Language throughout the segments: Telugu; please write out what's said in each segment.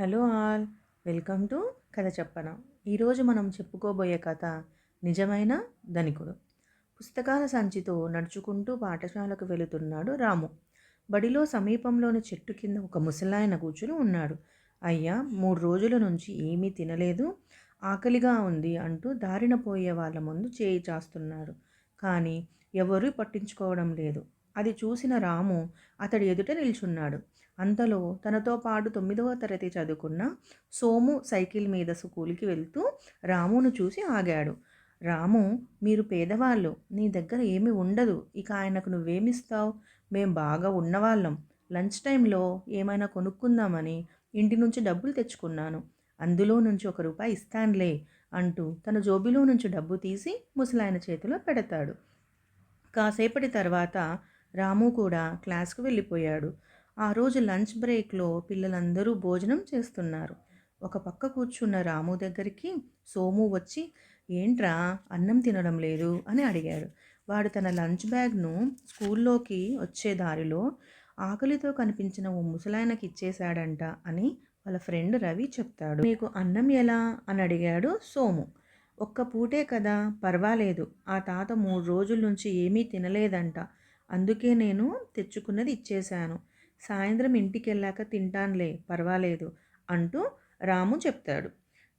హలో ఆల్ వెల్కమ్ టు కథ చెప్పన? ఈరోజు మనం చెప్పుకోబోయే కథ నిజమైన ధనికుడు. పుస్తకాల సంచితో నడుచుకుంటూ పాఠశాలకు వెళుతున్నాడు రాము. బడిలో సమీపంలోని చెట్టు కింద ఒక ముసలాయన కూర్చుని ఉన్నాడు. అయ్యా మూడు రోజుల నుంచి ఏమీ తినలేదు ఆకలిగా ఉంది అంటూ దారిన పోయే వాళ్ళ ముందు చేయి చాస్తున్నాడు. కానీ ఎవరూ పట్టించుకోవడం లేదు. అది చూసిన రాము అతడి ఎదుట నిల్చున్నాడు. అంతలో తనతో పాటు తొమ్మిదవ తరగతి చదువుకున్న సోము సైకిల్ మీద స్కూల్కి వెళ్తూ రామును చూసి ఆగాడు. రాము మీరు పేదవాళ్ళు నీ దగ్గర ఏమి ఉండదు. ఇక ఆయనకు నువ్వేమిస్తావు? మేం బాగా ఉన్నవాళ్ళం. లంచ్ టైంలో ఏమైనా కొనుక్కుందామని ఇంటి నుంచి డబ్బులు తెచ్చుకున్నాను. అందులో నుంచి ఒక రూపాయి ఇస్తానులే అంటూ తన జోబిలో నుంచి డబ్బు తీసి ముసలాయన చేతిలో పెడతాడు. కాసేపటి తర్వాత రాము కూడా క్లాస్కు వెళ్ళిపోయాడు. ఆ రోజు లంచ్ బ్రేక్లో పిల్లలందరూ భోజనం చేస్తున్నారు. ఒక పక్క కూర్చున్న రాము దగ్గరికి సోము వచ్చి ఏంట్రా అన్నం తినడం లేదు? అని అడిగాడు. వాడు తన లంచ్ బ్యాగ్ను స్కూల్లోకి వచ్చే దారిలో ఆకలితో కనిపించిన ఓ ముసలాయనకి ఇచ్చేశాడంట అని వాళ్ళ ఫ్రెండ్ రవి చెప్తాడు. నీకు అన్నం ఎలా? అని అడిగాడు సోము. ఒక్క పూటే కదా పర్వాలేదు. ఆ తాత మూడు రోజుల నుంచి ఏమీ తినలేదంట. అందుకే నేను తెచ్చుకున్నది ఇచ్చేశాను. సాయంత్రం ఇంటికి వెళ్ళాక తింటానులే పర్వాలేదు అంటూ రాము చెప్తాడు.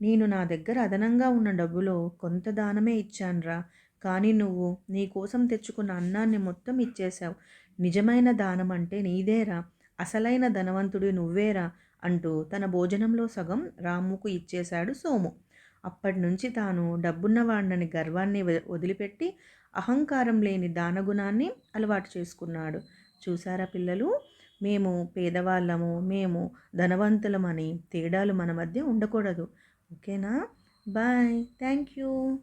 నేను నా దగ్గర అదనంగా ఉన్న డబ్బులో కొంత దానమే ఇచ్చానురా. కానీ నువ్వు నీ కోసం తెచ్చుకున్న అన్నాన్ని మొత్తం ఇచ్చేశావు. నిజమైన దానం అంటే నీదేరా. అసలైన ధనవంతుడు నువ్వేరా అంటూ తన భోజనంలో సగం రాముకు ఇచ్చేశాడు సోము. అప్పటి నుంచి తాను డబ్బున్నవాడినని గర్వాన్ని వదిలిపెట్టి అహంకారం లేని దానగుణాన్ని అలవాటు చేసుకున్నాడు. చూసారా పిల్లలు? మేము పేదవాళ్ళము మేము ధనవంతులమని తేడాలు మన మధ్య ఉండకూడదు. ఓకేనా? బాయ్. Thank you.